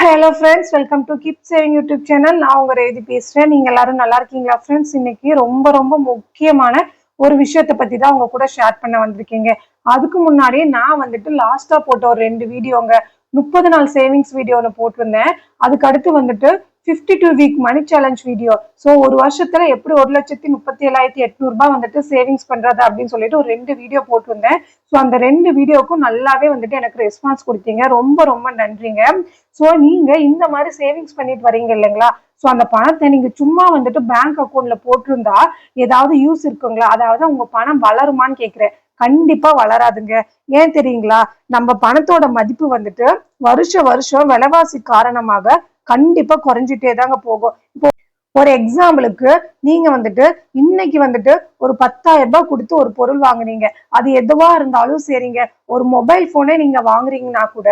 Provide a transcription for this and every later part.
Hello friends welcome to கிப் saving YouTube channel நான் உங்க ரேதி பேசுறேன். நீங்கள் எல்லாரும் நல்லா இருக்கீங்களா ஃப்ரெண்ட்ஸ் இன்னைக்கு ரொம்ப ரொம்ப முக்கியமான ஒரு விஷயத்தை பற்றி தான் உங்கள் கூட ஷேர் பண்ண வந்திருக்கீங்க. அதுக்கு முன்னாடியே நான் வந்துட்டு லாஸ்ட்டாக போட்ட ஒரு ரெண்டு வீடியோங்க முப்பது நாள் சேவிங்ஸ் வீடியோ ஒன்று போட்டிருந்தேன். அதுக்கு அடுத்து வந்துட்டு fifty two week money challenge video so ஒரு வருஷத்துல எப்படி ஒரு லட்சத்தி முப்பத்தி ஏழாயிரத்தி எட்நூறுபா வந்துட்டு சேவிங்ஸ் பண்றது அப்படின்னு சொல்லிட்டு ஒரு ரெண்டு வீடியோ போட்டிருந்தேன். ஸோ அந்த ரெண்டு வீடியோக்கும் நல்லாவே வந்துட்டு எனக்கு ரெஸ்பான்ஸ் கொடுத்தீங்க. ரொம்ப ரொம்ப நன்றிங்க. ஸோ நீங்க இந்த மாதிரி சேவிங்ஸ் பண்ணிட்டு வரீங்க இல்லைங்களா? ஸோ அந்த பணத்தை நீங்கள் சும்மா வந்துட்டு பேங்க் அக்கௌண்ட்ல போட்டிருந்தா ஏதாவது யூஸ் இருக்குங்களா? அதாவது உங்க பணம் வளருமான்னு கேட்குறேன் கண்டிப்பா வளராதுங்க. ஏன் தெரியுங்களா? நம்ம பணத்தோட மதிப்பு வந்துட்டு வருஷ வருஷம் விலைவாசி காரணமாக கண்டிப்பா குறைஞ்சிட்டே தாங்க போகும். இப்போ ஒரு எக்ஸாம்பிளுக்கு நீங்க வந்துட்டு இன்னைக்கு வந்துட்டு ஒரு பத்தாயிரம் ரூபாய் கொடுத்து ஒரு பொருள் வாங்குனீங்க. அது எதுவா இருந்தாலும் சரிங்க. ஒரு மொபைல் போனே நீங்க வாங்குறீங்கன்னா கூட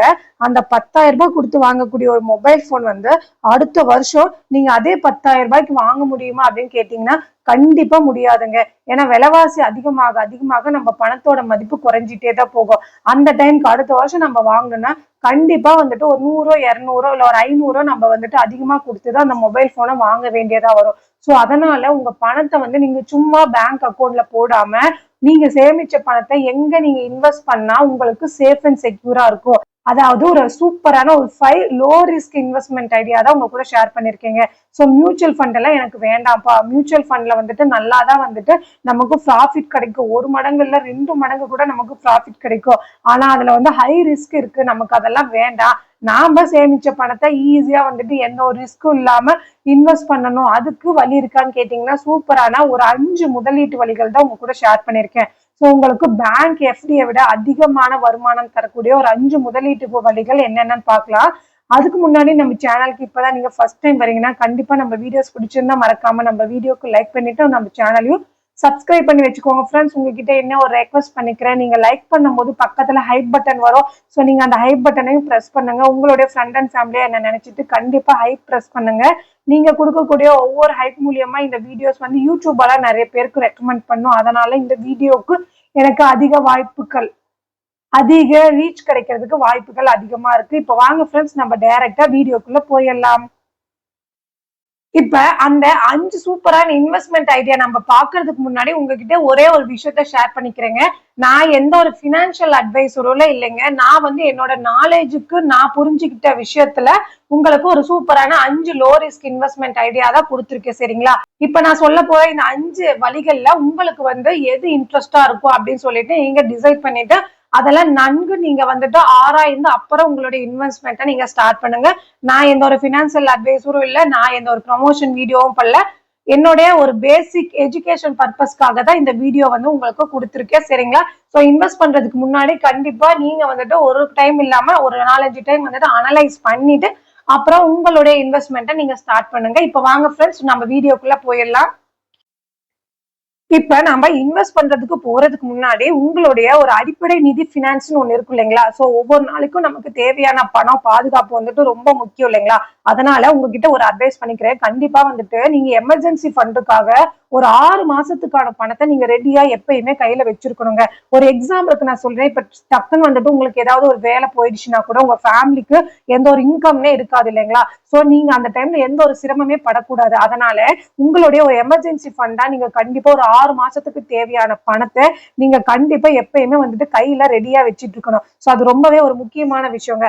அந்த பத்தாயிரம் ரூபாய் கொடுத்து வாங்கக்கூடிய ஒரு மொபைல் போன் வந்து அடுத்த வருஷம் நீங்க அதே பத்தாயிரம் ரூபாய்க்கு வாங்க முடியுமா அப்படின்னு கேட்டீங்கன்னா கண்டிப்பா முடியாதுங்க. ஏன்னா விலைவாசி அதிகமாக அதிகமாக நம்ம பணத்தோட மதிப்பு குறைஞ்சிட்டே தான் போகும். அந்த டைம்க்கு அடுத்த வருஷம் நம்ம வாங்கணும்னா கண்டிப்பா வந்துட்டு ஒரு நூறோ இரநூறோ இல்ல ஒரு ஐநூறோ நம்ம வந்துட்டு அதிகமா கொடுத்துதான் அந்த மொபைல் போனை வாங்க வேண்டியதா வரும். ஸோ அதனால உங்க பணத்தை வந்து நீங்க சும்மா பேங்க் அக்கௌண்ட்ல போடாம நீங்க சேமிச்ச பணத்தை எங்க நீங்க இன்வெஸ்ட் பண்ணா உங்களுக்கு சேஃப் அண்ட் செக்யூரா இருக்கும். அதாவது ஒரு சூப்பரான ஒரு five low risk investment idea தான் உங்க கூட ஷேர் பண்ணியிருக்கீங்க ஸோ மியூச்சுவல் ஃபண்ட் எல்லாம் எனக்கு வேண்டாம்ப்பா. மியூச்சுவல் ஃபண்ட்ல வந்துட்டு நல்லா தான் வந்துட்டு நமக்கு ப்ராஃபிட் கிடைக்கும். ஒரு மடங்கு இல்லை ரெண்டு மடங்கு கூட நமக்கு ப்ராஃபிட் கிடைக்கும். ஆனா அதுல வந்து ஹை ரிஸ்க் இருக்கு. நமக்கு அதெல்லாம் வேண்டாம். நாம சேமிச்ச பணத்தை ஈஸியா வந்துட்டு எந்த ஒரு ரிஸ்க்கும் இல்லாம இன்வெஸ்ட் பண்ணணும். அதுக்கு வழி இருக்கான்னு கேட்டீங்கன்னா சூப்பரான ஒரு அஞ்சு முதலீட்டு வழிகள் தான் உங்க கூட ஷேர் பண்ணியிருக்கேன் ஸோ உங்களுக்கு பேங்க் எஃப்டியை விட அதிகமான வருமானம் தரக்கூடிய ஒரு அஞ்சு முதலீட்டு வழிகள் என்னென்னு பார்க்கலாம். அதுக்கு முன்னாடி நம்ம சேனலுக்கு இப்பதான் நீங்க ஃபர்ஸ்ட் டைம் வரீங்கன்னா கண்டிப்பா நம்ம வீடியோஸ் பிடிச்சிருந்தா மறக்காம நம்ம வீடியோக்கு லைக் பண்ணிட்டு நம்ம சேனலையும் சப்ஸ்கிரைப் பண்ணி வச்சுக்கோங்க. ஃப்ரெண்ட்ஸ் உங்ககிட்ட என்ன ஒரு ரெக்வஸ்ட் பண்ணிக்கிறேன் நீங்க லைக் பண்ணும்போது பக்கத்துல ஹைப் பட்டன் வரும். ஸோ நீங்க அந்த ஹைப் பட்டனையும் ப்ரெஸ் பண்ணுங்க. உங்களுடைய ஃப்ரெண்ட் அண்ட் ஃபேமிலியாக என்ன நினைச்சிட்டு கண்டிப்பா ஹைப் ப்ரெஸ் பண்ணுங்க. நீங்க கொடுக்கக்கூடிய ஒவ்வொரு ஹைப் மூலியமா இந்த வீடியோஸ் வந்து யூடியூபால நிறைய பேருக்கு ரெக்கமெண்ட் பண்ணும். அதனால இந்த வீடியோக்கு எனக்கு அதிக வாய்ப்புகள் அதிக ரீச் கிடைக்கிறதுக்கு வாய்ப்புகள் அதிகமா இருக்கு. இப்போ வாங்க ஃப்ரெண்ட்ஸ் நம்ம டைரக்டா வீடியோக்குள்ள போயிடலாம். இப்ப அந்த அஞ்சு சூப்பரான இன்வெஸ்ட்மெண்ட் ஐடியா நம்ம பாக்குறதுக்கு முன்னாடி உங்ககிட்ட ஒரே ஒரு விஷயத்த ஷேர் பண்ணிக்கிறேங்க. நான் எந்த ஒரு பினான்சியல் அட்வைசரும் இல்லைங்க. நான் வந்து என்னோட நாலேஜுக்கு நான் புரிஞ்சுக்கிட்ட விஷயத்துல உங்களுக்கு ஒரு சூப்பரான அஞ்சு லோ ரிஸ்க் இன்வெஸ்ட்மெண்ட் ஐடியா தான் கொடுத்துருக்கேன். சரிங்களா? இப்ப நான் சொல்ல போற இந்த அஞ்சு வழிகள்ல உங்களுக்கு வந்து எது இன்ட்ரெஸ்டா இருக்கும் அப்படின்னு சொல்லிட்டு நீங்க டிசைட் பண்ணிட்டு அதெல்லாம் நன்கு நீங்க வந்துட்டு ஆராய்ந்து அப்புறம் உங்களுடைய இன்வெஸ்ட்மெண்ட்டை நீங்க ஸ்டார்ட் பண்ணுங்க. நான் எந்த ஒரு பினான்சியல் அட்வைஸரும் இல்லை நான் எந்த ஒரு ப்ரமோஷன் வீடியோவும் பண்ணல. என்னுடைய ஒரு பேசிக் எஜுகேஷன் பர்பஸ்க்காக தான் இந்த வீடியோ வந்து உங்களுக்கு கொடுத்துருக்கேன் சரிங்களா? ஸோ இன்வெஸ்ட் பண்றதுக்கு முன்னாடி கண்டிப்பா நீங்க வந்துட்டு ஒரு டைம் இல்லாம ஒரு நாலஞ்சு டைம் வந்துட்டு அனலைஸ் பண்ணிட்டு அப்புறம் உங்களுடைய இன்வெஸ்ட்மெண்ட்டை நீங்க ஸ்டார்ட் பண்ணுங்க. இப்போ வாங்க ஃப்ரெண்ட்ஸ் நம்ம வீடியோக்குள்ள போயிடலாம். இப்ப நம்ம இன்வெஸ்ட் பண்றதுக்கு போறதுக்கு முன்னாடி உங்களுடைய ஒரு அடிப்படை நிதி பினான்ஸ்னு ஒண்ணு இருக்கும் இல்லைங்களா? சோ ஒவ்வொரு நாளைக்கும் நமக்கு தேவையான பணம் பாதுகாப்பு வந்துட்டு ரொம்ப முக்கியம் இல்லைங்களா? அதனால உங்ககிட்ட ஒரு அட்வைஸ் பண்ணிக்கிறேன். கண்டிப்பா வந்துட்டு நீங்க எமர்ஜென்சி ஃபண்டுக்காக ஒரு ஆறு மாசத்துக்கான பணத்தை நீங்க ரெடியா எப்பயுமே கையில வச்சிருக்கணுங்க. ஒரு எக்ஸாம்பிளுக்கு நான் சொல்றேன். இப்ப டக்குன்னு வந்துட்டு உங்களுக்கு ஏதாவது ஒரு வேலை போயிடுச்சுன்னா கூட உங்க ஃபேமிலிக்கு எந்த ஒரு இன்கம்னே இருக்காது இல்லைங்களா? சோ நீங்க அந்த டைம்ல எந்த ஒரு சிரமமே படக்கூடாது. அதனால உங்களுடைய ஒரு எமர்ஜென்சி ஃபண்டா நீங்க கண்டிப்பா ஒரு ஆறு மாசத்துக்கு தேவையான பணத்தை நீங்க கண்டிப்பா எப்பயுமே வந்துட்டு கையில ரெடியா வச்சிட்டு இருக்கணும் சோ அது ரொம்பவே ஒரு முக்கியமான விஷயங்க.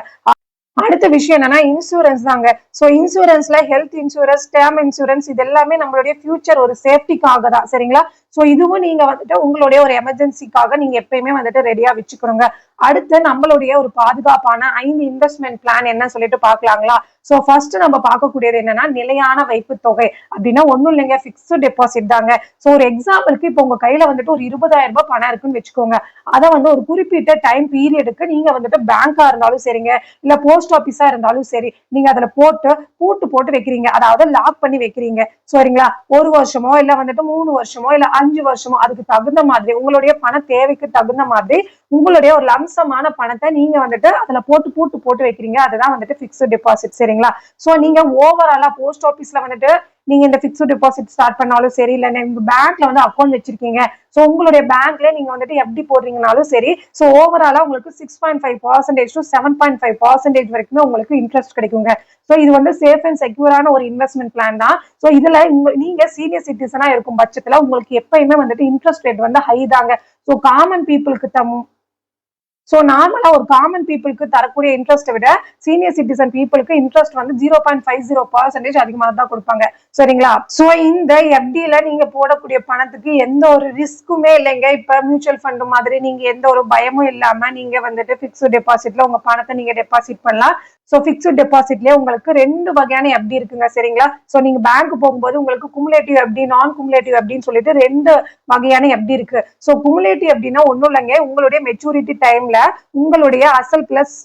அடுத்த விஷயம் என்னன்னா இன்சூரன்ஸ் தாங்க. ஸோ இன்சூரன்ஸ்ல ஹெல்த் இன்சூரன்ஸ் டேர்ம் இன்சூரன்ஸ் இது எல்லாமே நம்மளுடைய ஃபியூச்சர் ஒரு சேஃப்டிக்காக தான். சரிங்களா? ஸோ இதுவும் நீங்க வந்துட்டு உங்களுடைய ஒரு எமர்ஜென்சிக்காக நீங்க எப்பயுமே வந்துட்டு ரெடியா வச்சுக்கணுங்க. அடுத்து நம்மளுடைய ஒரு பாதுகாப்பான ஐந்து இன்வெஸ்ட்மெண்ட் பிளான் என்ன சொல்லிட்டு பார்க்கலாங்களா? ஸோ ஃபர்ஸ்ட் நம்ம பார்க்கக்கூடியது என்னன்னா நிலையான வைப்பு தொகை. அப்படின்னா ஒன்றும் இல்லைங்க ஃபிக்ஸ்டு டெபாசிட் தாங்க. ஸோ ஒரு எக்ஸாம்பிளுக்கு இப்போ உங்க கையில வந்துட்டு ஒரு இருபதாயிரம் ரூபாய் பணம் இருக்குன்னு வச்சுக்கோங்க. அதை வந்து ஒரு குறிப்பிட்ட டைம் பீரியடுக்கு நீங்க வந்துட்டு பேங்கா இருந்தாலும் சரிங்க இல்ல போஸ்ட் ஆஃபீஸா இருந்தாலும் சரி நீங்க அதுல போட்டு பூட்டு போட்டு வைக்கிறீங்க. அதாவது லாக் பண்ணி வைக்கிறீங்க. சரிங்களா? ஒரு வருஷமோ இல்ல வந்துட்டு மூணு வருஷமோ இல்ல அஞ்சு வருஷமோ அதுக்கு தகுந்த மாதிரி உங்களுடைய பண தேவைக்கு தகுந்த மாதிரி உங்களுடைய ஒரு லம்சமான பணத்தை நீங்க வந்துட்டு அதுல போட்டு போட்டு போட்டு வைக்கிறீங்க. அதுதான் வந்துட்டு பிக்ஸ்டு டெபாசிட் சரிங்களா? சோ நீங்க ஓவராலா போஸ்ட் ஆபீஸ்ல வந்துட்டு நீங்க இந்த பிக்ஸ்டு டெபாசிட் ஸ்டார்ட் பண்ணாலும் சரி இல்ல நீங்க பேங்க்ல வந்து அக்கௌண்ட் வச்சிருக்கீங்க. ஸோ உங்களுடைய பேங்க்ல நீங்க வந்துட்டு எப்படி போடுறீங்கனாலும் சரி ஸோ ஓவராலா உங்களுக்கு six point five percentage to seven point five percentage வரைக்குமே உங்களுக்கு இன்ட்ரெஸ்ட் கிடைக்குங்க. ஸோ இது வந்து சேஃப் அண்ட் செக்யூரான ஒரு இன்வெஸ்ட்மெண்ட் பிளான் தான். ஸோ இதுல உங்க நீங்க சீனியர் சிட்டிசனா இருக்கும் பட்சத்துல உங்களுக்கு எப்பயுமே வந்துட்டு இன்ட்ரெஸ்ட் ரேட் வந்து ஹை தாங்க. ஸோ காமன் பீப்புளுக்கு தம் ஸோ நார்மலா ஒரு காமன் பீப்புளுக்கு தரக்கூடிய இன்ட்ரெஸ்ட்டை விட சீனியர் சிட்டிசன் பீப்புளுக்கு இன்ட்ரெஸ்ட் வந்து zero point five zero percentage அதிகமாக தான் கொடுப்பாங்க. சரிங்களா? ஸோ இந்த எஃப்டியில நீங்க போடக்கூடிய பணத்துக்கு எந்த ஒரு ரிஸ்க்குமே இல்லைங்க. இப்ப மியூச்சுவல் ஃபண்ட் மாதிரி நீங்க எந்த ஒரு பயமும் இல்லாம நீங்க வந்துட்டு பிக்ஸ்டு டெபாசிட்ல உங்க பணத்தை நீங்க டெபாசிட் பண்ணலாம். ஸோ ஃபிக்ஸ்ட் டெபாசிட்லயே உங்களுக்கு ரெண்டு வகையான எப்படி இருக்குங்க சரிங்களா? ஸோ நீங்க பேங்க் போகும்போது உங்களுக்கு குமுலேட்டிவ் எப்படி நான் குமுலேட்டிவ் அப்படின்னு சொல்லிட்டு ரெண்டு வகையான எப்படி இருக்கு. ஸோ குமுலேட்டிவ் அப்படின்னா ஒன்றும் இல்லைங்க உங்களுடைய மெச்சூரிட்டி டைம்ல உங்களுடைய அசல் பிளஸ்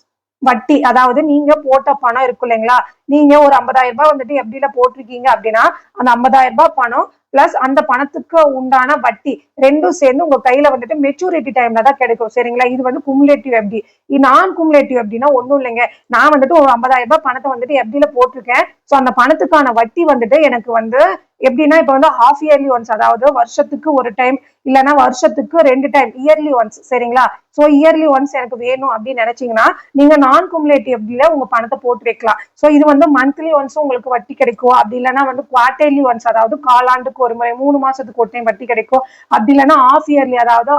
வட்டி அதாவது நீங்க போட்ட பணம் இருக்கும் இல்லைங்களா? நீங்க ஒரு ஐம்பதாயிரம் ரூபாய் வந்துட்டு எப்படில போட்டிருக்கீங்க அப்படின்னா அந்த ஐம்பதாயிரம் ரூபாய் பணம் பிளஸ் அந்த பணத்துக்கு உண்டான வட்டி ரெண்டும் சேர்ந்து உங்க கையில வந்துட்டு மெச்சூரிட்டி டைம்ல தான் கிடைக்கும். சரிங்களா? இது வந்து குமுலேட்டிவ் எப்படி நான் குமுலேட்டிவ் எப்படின்னா ஒன்றும் இல்லைங்க. நான் வந்துட்டு ஒரு ஐம்பதாயிரம் ரூபாய் பணத்தை வந்துட்டு எப்படில போட்டிருக்கேன். ஸோ அந்த பணத்துக்கான வட்டி வந்துட்டு எனக்கு வந்து எப்படின்னா இப்போ வந்து ஹாஃப் இயர்லி ஒன்ஸ் அதாவது வருஷத்துக்கு ஒரு டைம் இல்லைன்னா வருஷத்துக்கு ரெண்டு டைம் இயர்லி ஒன்ஸ் சரிங்களா? ஸோ இயர்லி ஒன்ஸ் எனக்கு வேணும் அப்படின்னு நினைச்சீங்கன்னா நீங்க நான் குமுலேட்டிவ் எப்படில உங்க பணத்தை போட்டு வைக்கலாம். ஸோ இது வந்து மந்த்லி ஒன்ஸ் உங்களுக்கு வட்டி கிடைக்கும். அப்படி இல்லைன்னா வந்து குவார்டர்லி ஒன்ஸ் அதாவது காலாண்டுக்கு ஒரு முறை மூணு மாசத்துக்கு ஒரு டைம் வட்டி கிடைக்கும். அப்படி இல்லைன்னா ஆஃப் இயர்லி அதாவது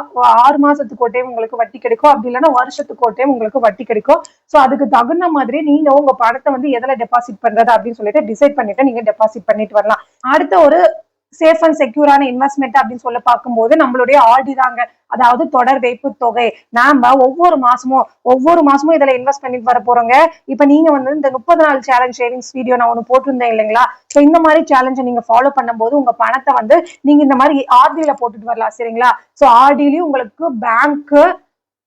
ஆறு மாசத்துக்கு ஒரு டைம் உங்களுக்கு வட்டி கிடைக்கும். அப்படி இல்லைன்னா வருஷத்துக்கு ஒரு டைம் உங்களுக்கு வட்டி கிடைக்கும். ஸோ அதுக்கு தகுந்த மாதிரி நீங்க உங்க பணத்தை வந்து எதில் டெபாசிட் பண்றது அப்படின்னு சொல்லிட்டு டிசைட் பண்ணிட்டு நீங்க டெபாசிட் பண்ணிட்டு வரலாம். அடுத்த ஒரு சேஃப் அண்ட் செக்யூரான இன்வெஸ்ட்மெண்ட் அப்படின்னு சொல்ல பார்க்கும்போது நம்மளுடைய ஆர்டி தாங்க. அதாவது தொடர் வைப்பு தொகை. நாம ஒவ்வொரு மாசமும் ஒவ்வொரு மாசமும் இதுல இன்வெஸ்ட் பண்ணிட்டு வர போறோங்க. இப்ப நீங்க வந்து இந்த முப்பது நாள் சேலஞ்ச் சேவிங்ஸ் வீடியோ நான் ஒன்று போட்டிருந்தேன் இல்லைங்களா? ஸோ இந்த மாதிரி சேலஞ்சை நீங்க ஃபாலோ பண்ணும்போது உங்க பணத்தை வந்து நீங்க இந்த மாதிரி ஆர்டியில போட்டுட்டு வரலாம் சரிங்களா? ஸோ ஆர்டிலையும் உங்களுக்கு பேங்க்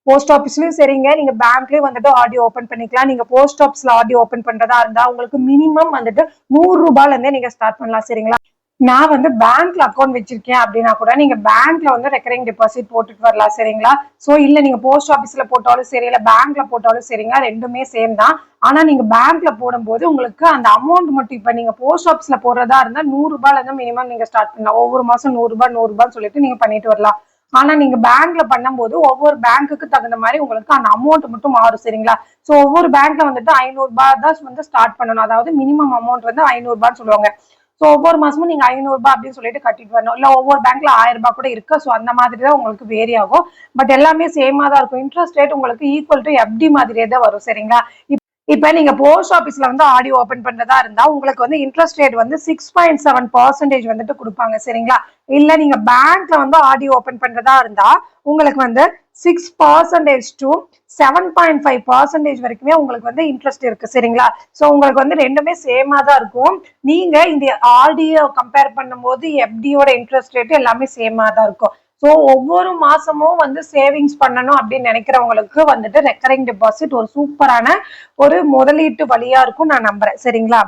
போஸ்ட் ஆஃபீஸ்லயும் சரிங்க. நீங்க பேங்க்லயும் வந்துட்டு ஆடியோ ஓபன் பண்ணிக்கலாம். நீங்க போஸ்ட் ஆஃபீஸ்ல ஆடியோ ஓபன் பண்றதா இருந்தா உங்களுக்கு மினிமம் வந்துட்டு நூறு ரூபாயில இருந்தே நீங்க ஸ்டார்ட் பண்ணலாம் சரிங்களா? நான் வந்து பேங்க்ல அக்கௌண்ட் வச்சிருக்கேன் அப்படின்னா கூட நீங்க பேங்க்ல வந்து ரெக்கரிங் டெபாசிட் போட்டுட்டு வரலாம் சரிங்களா? சோ இல்ல நீங்க போஸ்ட் ஆபீஸ்ல போட்டாலும் சரி இல்ல பேங்க்ல போட்டாலும் சரிங்க ரெண்டுமே சேம் தான். ஆனா நீங்க பேங்க்ல போடும்போது உங்களுக்கு அந்த அமௌண்ட் மட்டும் இப்ப நீங்க போஸ்ட் ஆபீஸ்ல போடுறதா இருந்தா நூறு ரூபாயில இருந்து மினிமம் நீங்க ஸ்டார்ட் பண்ணலாம். ஒவ்வொரு மாசம் நூறு ரூபாய் நூறு ரூபான்னு சொல்லிட்டு நீங்க பண்ணிட்டு வரலாம். ஆனா நீங்க பேங்க்ல பண்ணும்போது ஒவ்வொரு பேங்க்குக்கு தகுந்த மாதிரி உங்களுக்கு அந்த அமௌண்ட் மட்டும் மாறும் சரிங்களா? சோ ஒவ்வொரு பேங்க்ல வந்துட்டு ஐநூறு ரூபாய் தான் வந்து ஸ்டார்ட் பண்ணணும். அதாவது மினிமம் அமௌண்ட் வந்து ஐநூறு ரூபான்னு சொல்லுவாங்க. ஸோ ஒவ்வொரு மாசமும் நீங்க ஐநூறுரூபா அப்படின்னு சொல்லிட்டு கட்டிட்டு வரணும். இல்ல ஒவ்வொரு பேங்க்ல ஆயிரம் ரூபாய் கூட இருக்கு. ஸோ அந்த மாதிரி தான் உங்களுக்கு வேரி ஆகும். பட் எல்லாமே சேமா தான் இருக்கும். இன்ட்ரெஸ்ட் ரேட் உங்களுக்கு ஈக்குவல் டு எஃப்டி மாதிரியே தான் வரும். சரிங்களா? இப்ப நீங்க போஸ்ட் ஆபீஸ்ல வந்து ஆடியோ ஓபன் பண்றதா இருந்தா உங்களுக்கு வந்து இன்ட்ரெஸ்ட் ரேட் வந்து சிக்ஸ் பாயிண்ட் செவன் பர்சன்டேஜ் வந்துட்டு கொடுப்பாங்க சரிங்களா? இல்ல நீங்க பேங்க்ல வந்து ஆடியோ ஓபன் பண்றதா இருந்தா உங்களுக்கு வந்து six percentage to seven point five percentage வரைக்குமே உங்களுக்கு வந்து இன்ட்ரெஸ்ட் இருக்கு சரிங்களா? ஸோ உங்களுக்கு வந்து ரெண்டுமே சேமா தான் இருக்கும். நீங்க இந்த ஆர்டியோ கம்பேர் பண்ணும்போது எஃப்டியோட இன்ட்ரெஸ்ட் ரேட் எல்லாமே சேமா தான் இருக்கும். ஸோ ஒவ்வொரு மாசமும் வந்து சேவிங்ஸ் பண்ணணும் அப்படின்னு நினைக்கிறவங்களுக்கு வந்துட்டு ரெக்கரிங் டெபாசிட் ஒரு சூப்பரான ஒரு முதலீட்டு வழியா இருக்கும் நான் நம்புறேன். சரிங்களா?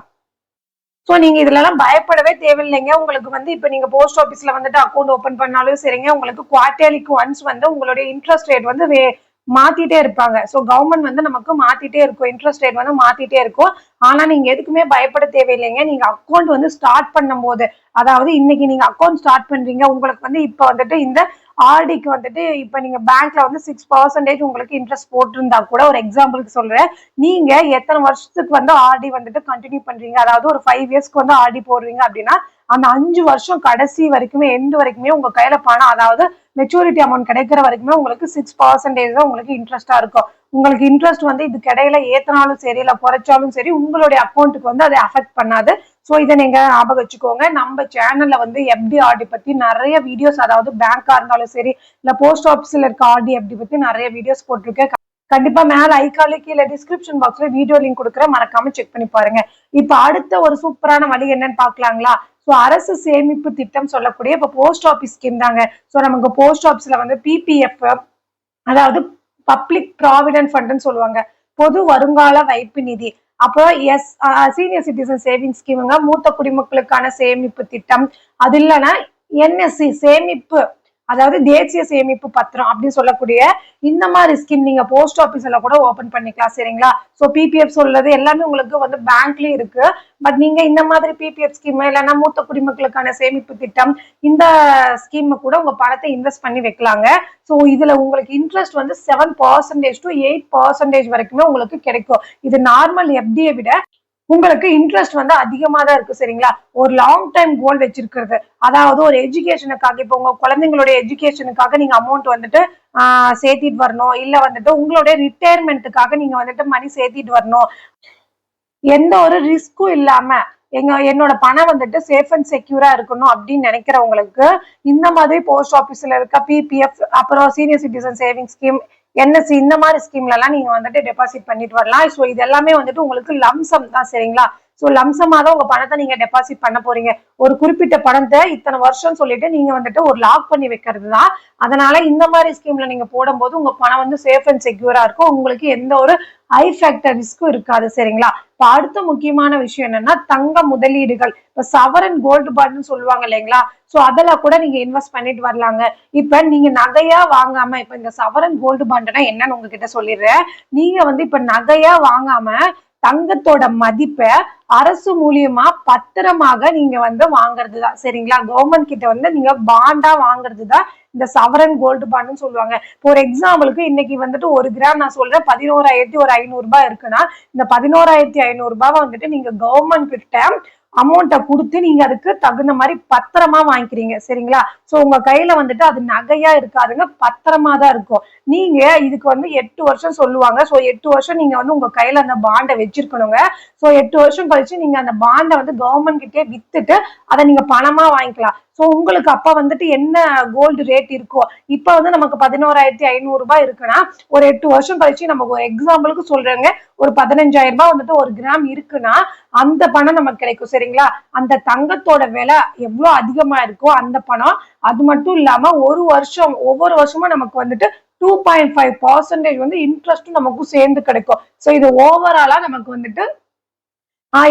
ஸோ நீங்க இதுல எல்லாம் பயப்படவே தேவையில்லைங்க. உங்களுக்கு வந்து இப்ப நீங்க போஸ்ட் ஆபீஸ்ல வந்துட்டு அக்கௌண்ட் ஓபன் பண்ணாலும் சரிங்க. உங்களுக்கு குவார்டர்லிக்கு ஒன்ஸ் வந்து உங்களுடைய இன்ட்ரெஸ்ட் ரேட் வந்து வே- மாத்திட்டே இருப்பாங்க. ஸோ கவர்மெண்ட் வந்து நமக்கு மாத்திட்டே இருக்கும். இன்ட்ரெஸ்ட் ரேட் வந்து மாத்திட்டே இருக்கும். ஆனா நீங்க எதுக்குமே பயப்பட தேவையில்லைங்க. நீங்க அக்கௌண்ட் வந்து ஸ்டார்ட் பண்ணும் போது அதாவது இன்னைக்கு நீங்க அக்கௌண்ட் ஸ்டார்ட் பண்றீங்க உங்களுக்கு வந்து இப்ப வந்துட்டு இந்த ஆர்டிக்கு வந்துட்டு இப்ப நீங்க பேங்க்ல வந்து சிக்ஸ் பர்சன்டேஜ் உங்களுக்கு இன்ட்ரெஸ்ட் போட்டிருந்தா கூட ஒரு எக்ஸாம்பிளுக்கு சொல்றேன். நீங்க எத்தனை வருஷத்துக்கு வந்து ஆர்டி வந்துட்டு கண்டினியூ பண்றீங்க? அதாவது ஒரு ஃபைவ் இயர்ஸ்க்கு வந்து ஆர்டி போடுறீங்க அப்படின்னா அந்த அஞ்சு வருஷம் கடைசி வரைக்குமே எண்டு வரைக்குமே உங்க கையில பணம் அதாவது மெச்சூரிட்டி அமௌண்ட் கிடைக்கிற வரைக்குமே உங்களுக்கு சிக்ஸ் பர்சன்டேஜ் தான் உங்களுக்கு இன்ட்ரெஸ்டா இருக்கும். உங்களுக்கு இன்ட்ரெஸ்ட் வந்து இதுக்கு கிடையில ஏத்தினாலும் சரி இல்லை குறைச்சாலும் சரி உங்களுடைய அக்கௌண்ட்டுக்கு வந்து அதை அஃபெக்ட் பண்ணாது. ஸோ இதை நீங்கள் ஞாபகம் வச்சுக்கோங்க. நம்ம சேனலில் வந்து எஃப்டி ஆர்டி பற்றி நிறைய வீடியோஸ் அதாவது பேங்காக இருந்தாலும் சரி இல்லை போஸ்ட் ஆஃபீஸில் இருக்க ஆர்டி எஃப்டி பற்றி நிறைய வீடியோஸ் போட்டிருக்கேன். கண்டிப்பா மேல ஐக்கால கீழே டிஸ்கிரிப்ஷன் பாக்ஸ்ல வீடியோ லிங்க் கொடுக்குறேன். மறக்காம செக் பண்ணி பாருங்க. இப்ப அடுத்த ஒரு சூப்பரான வழி என்னன்னு பாக்கலாங்களா ஸோ அரசு சேமிப்பு திட்டம் சொல்லக்கூடிய இப்போ போஸ்ட் ஆஃபீஸ் ஸ்கீம் தாங்க. ஸோ நமக்கு போஸ்ட் ஆஃபீஸில் வந்து பிபிஎஃப் அதாவது பப்ளிக் ப்ராவிடன்ட் ஃபண்ட்னு சொல்லுவாங்க. பொது வருங்கால வைப்பு நிதி. அப்போ எஸ் சீனியர் சிட்டிசன் சேவிங் ஸ்கீமுங்க மூத்த குடிமக்களுக்கான சேமிப்பு திட்டம். அது இல்லைன்னா என்எஸ்சி சேமிப்பு அதாவது தேசிய சேமிப்பு பத்திரம் அப்படின்னு சொல்லக்கூடிய இந்த மாதிரி ஸ்கீம் நீங்க போஸ்ட் ஆபீஸ்ல கூட ஓபன் பண்ணிக்கலாம் சரிங்களா? ஸோ பிபிஎஃப் சொல்றது எல்லாமே உங்களுக்கு வந்து பேங்க்லயும் இருக்கு. பட் நீங்க இந்த மாதிரி பிபிஎஃப் ஸ்கீம் இல்லைன்னா மூத்த குடிமக்களுக்கான சேமிப்பு திட்டம் இந்த ஸ்கீம் கூட உங்க பணத்தை இன்வெஸ்ட் பண்ணி வைக்கலாங்க. ஸோ இதுல உங்களுக்கு இன்ட்ரெஸ்ட் வந்து seven percentage to eight percentage வரைக்குமே உங்களுக்கு கிடைக்கும். இது நார்மல் எஃப்டியை விட உங்களுக்கு இன்ட்ரெஸ்ட் வந்து அதிகமா தான் இருக்கு சரிங்களா? ஒரு லாங் டைம் கோல் வச்சிருக்கிறது. அதாவது ஒரு எஜுகேஷனுக்காக இப்போ உங்க குழந்தைங்களுடைய எஜுகேஷனுக்காக நீங்க அமௌண்ட் வந்துட்டு சேர்த்திட்டு வரணும். இல்ல வந்துட்டு உங்களுடைய ரிட்டையர்மெண்ட்டுக்காக நீங்க வந்துட்டு மணி சேர்த்திட்டு வரணும். எந்த ஒரு ரிஸ்க்கும் இல்லாம எங்க என்னோட பணம் வந்துட்டு சேஃப் அண்ட் செக்யூரா இருக்கணும் அப்படின்னு நினைக்கிறவங்களுக்கு இந்த மாதிரி போஸ்ட் ஆஃபீஸ்ல இருக்க பிபிஎஃப் அப்புறம் senior citizen saving scheme NSC இந்த மாதிரி ஸ்கீம்ல எல்லாம் நீங்க வந்துட்டு டெபாசிட் பண்ணிட்டு வரலாம். ஸோ இது எல்லாமே வந்துட்டு உங்களுக்கு லம்சம் தான் சரிங்களா? ஸோ லம்சமாக தான் உங்க பணத்தை நீங்க டெபாசிட் பண்ண போறீங்க. ஒரு குறிப்பிட்ட பணத்தை இத்தனை வருஷம் சொல்லிட்டு நீங்க வந்துட்டு ஒரு லாக் பண்ணி வைக்கிறது தான். அதனால இந்த மாதிரி ஸ்கீம்ல நீங்க போடும்போது உங்க பணம் வந்து சேஃப் அண்ட் செக்யூரா இருக்கும். உங்களுக்கு எந்த ஒரு ஐ ஃபேக்டர் ரிஸ்க்கும் இருக்காது சரிங்களா? இப்போ அடுத்த முக்கியமான விஷயம் என்னன்னா தங்க முதலீடுகள். இப்போ சவரன் கோல்டு பாண்ட்னு சொல்லுவாங்க இல்லைங்களா? ஸோ அதெல்லாம் கூட நீங்க இன்வெஸ்ட் பண்ணிட்டு வரலாங்க. இப்போ நீங்க நகையா வாங்காம இப்போ இந்த சவரன் கோல்டு பாண்டுனா என்னன்னு உங்ககிட்ட சொல்லிடுறேன். நீங்க வந்து இப்போ நகையா வாங்காம தங்கத்தோட மதிப்பை அரசு மூலியமா பத்திரமாக நீங்க வந்து வாங்குறது தான் சரிங்களா? கவர்மெண்ட் கிட்ட வந்து நீங்க பாண்டா வாங்குறது தான் இந்த சவரன் கோல்டு பாண்டுன்னு சொல்லுவாங்க. இப்போ ஒரு எக்ஸாம்பிளுக்கு இன்னைக்கு வந்துட்டு ஒரு கிராம் நான் சொல்றேன் பதினோராயிரத்தி ஒரு ஐநூறு ரூபாய் இருக்குன்னா இந்த பதினோராயிரத்தி ஐநூறு ரூபாவை வந்துட்டு நீங்க கவர்மெண்ட் கிட்ட அமௌண்ட்டை கொடுத்து நீங்க அதுக்கு தகுந்த மாதிரி பத்திரமா வாங்கிக்கிறீங்க சரிங்களா? சோ உங்க கையில வந்துட்டு அது நகையா இருக்காதுங்க பத்திரமா தான் இருக்கும். நீங்க இதுக்கு வந்து எட்டு வருஷம் சொல்லுவாங்க. சோ எட்டு வருஷம் நீங்க வந்து உங்க கையில அந்த பாண்டை வச்சிருக்கணுங்க. சோ எட்டு வருஷம் கழிச்சு நீங்க அந்த பாண்டை வந்து கவர்மெண்ட் கிட்டே வித்துட்டு அதை நீங்க பணமா வாங்கிக்கலாம். சோ உங்களுக்கு அப்ப வந்துட்டு என்ன கோல்டு ரேட் இருக்கோ இப்போ வந்து நமக்கு பதினோராயிரத்தி ஐநூறுரூபா இருக்குன்னா ஒரு எட்டு வருஷம் கழிச்சு நம்ம ஒரு எக்ஸாம்பிளுக்கு சொல்றேங்க. ஒரு பதினஞ்சாயிரம் ரூபாய் வந்துட்டு ஒரு கிராம் இருக்குன்னா அந்த பணம் நமக்கு கிடைக்கும் சரிங்களா? அந்த தங்கத்தோட விலை எவ்வளவு அதிகமா இருக்கோ அந்த பணம். அது மட்டும் இல்லாம ஒரு வருஷம் ஒவ்வொரு வருஷமும் நமக்கு வந்துட்டு டூ பாயிண்ட் ஃபைவ் பர்சன்டேஜ் வந்து இன்ட்ரெஸ்ட்டும் நமக்கும் சேர்ந்து கிடைக்கும். ஸோ இது ஓவராலா நமக்கு வந்துட்டு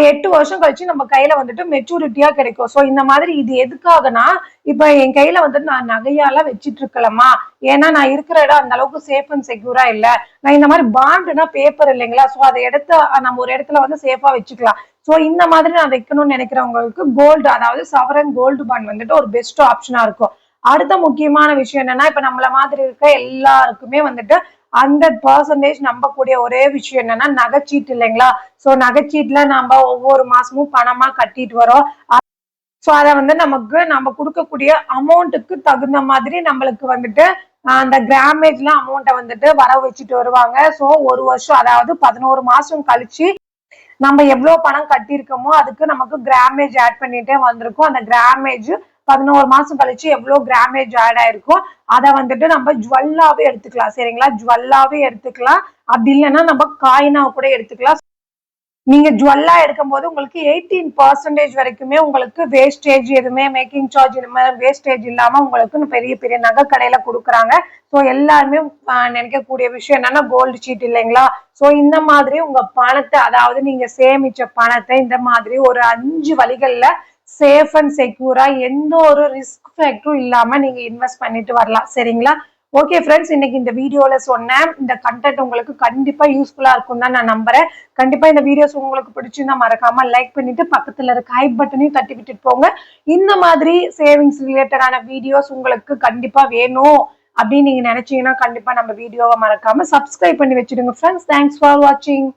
எட்டு வருஷம் கழிச்சு நம்ம கையில வந்துட்டு மெச்சூரிட்டியா கிடைக்கும். ஸோ இந்த மாதிரி இது எதுக்காகனா இப்ப என் கையில வந்துட்டு நான் நகையாலாம் வச்சிட்டு இருக்கலாமா ஏன்னா நான் இருக்கிற இடம் அந்த அளவுக்கு சேஃப் அண்ட் செக்யூரா இல்ல. நான் இந்த மாதிரி பாண்டுனா பேப்பர் இல்லைங்களா? ஸோ அதை எடுத்து நம்ம ஒரு இடத்துல வந்து சேஃபா வச்சுக்கலாம். ஸோ இந்த மாதிரி நான் வைக்கணும்னு நினைக்கிறவங்களுக்கு கோல்டு அதாவது சவரன் கோல்டு பாண்ட் வந்துட்டு ஒரு பெஸ்ட் ஆப்ஷனா இருக்கும். அடுத்த முக்கியமான விஷயம் என்னன்னா இப்ப நம்மள மாதிரி இருக்க எல்லாருக்குமே வந்துட்டு ஹண்ட்ரட் பர்சன்டேஜ் நம்பக்கூடிய ஒரே விஷயம் என்னன்னா நகைச்சீட்டு இல்லைங்களா? சோ நகைச்சீட்டுல நம்ம ஒவ்வொரு மாசமும் பணமா கட்டிட்டு வரோம். ஸோ அதை வந்து நமக்கு நம்ம கொடுக்கக்கூடிய அமௌண்ட்டுக்கு தகுந்த மாதிரி நம்மளுக்கு வந்துட்டு அந்த கிராமேஜ்ல அமௌண்ட்டை வந்துட்டு வர வச்சுட்டு வருவாங்க. ஸோ ஒரு வருஷம் அதாவது பதினோரு மாசம் கழிச்சு நம்ம எவ்வளவு பணம் கட்டியிருக்கோமோ அதுக்கு நமக்கு கிராமேஜ் ஆட் பண்ணிட்டே வந்திருக்கும். அந்த கிராமேஜ் பதினோரு மாசம் கழிச்சு எவ்வளவு கிராமேஜ் ஆட் ஆயிருக்கும் அதை வந்துட்டு நம்ம ஜுவல்லாவே எடுத்துக்கலாம். சரிங்களா? ஜுவல்லாவே எடுத்துக்கலாம். அப்படி இல்லைன்னா நம்ம காயினா கூட எடுத்துக்கலாம். நீங்க ஜுவல்லா எடுக்கும் போது உங்களுக்கு எயிட்டீன் பர்சன்டேஜ் வரைக்குமே உங்களுக்கு வேஸ்டேஜ் எதுவுமே மேக்கிங் சார்ஜ் இந்த மாதிரி வேஸ்டேஜ் இல்லாம உங்களுக்கு பெரிய பெரிய நகை கடையில கொடுக்குறாங்க. ஸோ எல்லாருமே நினைக்கக்கூடிய விஷயம் என்னன்னா கோல்டு சீட் இல்லைங்களா? ஸோ இந்த மாதிரி உங்க பணத்தை அதாவது நீங்க சேமிச்ச பணத்தை இந்த மாதிரி ஒரு அஞ்சு வழிகள்ல சேஃப் அண்ட் செக்யூரா எந்த ஒரு ரிஸ்க் ஃபேக்டரும் இல்லாம நீங்க இன்வெஸ்ட் பண்ணிட்டு வரலாம். சரிங்களா? ஓகே ஃப்ரெண்ட்ஸ் இன்னைக்கு இந்த வீடியோல சொன்னேன். இந்த கண்டென்ட் உங்களுக்கு கண்டிப்பா யூஸ்ஃபுல்லா இருக்கும் தான் நான் நம்புறேன். கண்டிப்பா இந்த வீடியோஸ் உங்களுக்கு பிடிச்சிருந்தா மறக்காம லைக் பண்ணிட்டு பக்கத்துல இருக்க ஹைப் பட்டனையும் தட்டி விட்டுட்டு போங்க. இந்த மாதிரி சேவிங்ஸ் ரிலேட்டடான வீடியோஸ் உங்களுக்கு கண்டிப்பா வேணும் அப்படின்னு நீங்க நினைச்சீங்கன்னா கண்டிப்பா நம்ம வீடியோவை மறக்காம சப்ஸ்கிரைப் பண்ணி வச்சிடுங்க ஃப்ரெண்ட்ஸ் தேங்க்ஸ் ஃபார் வாட்சிங்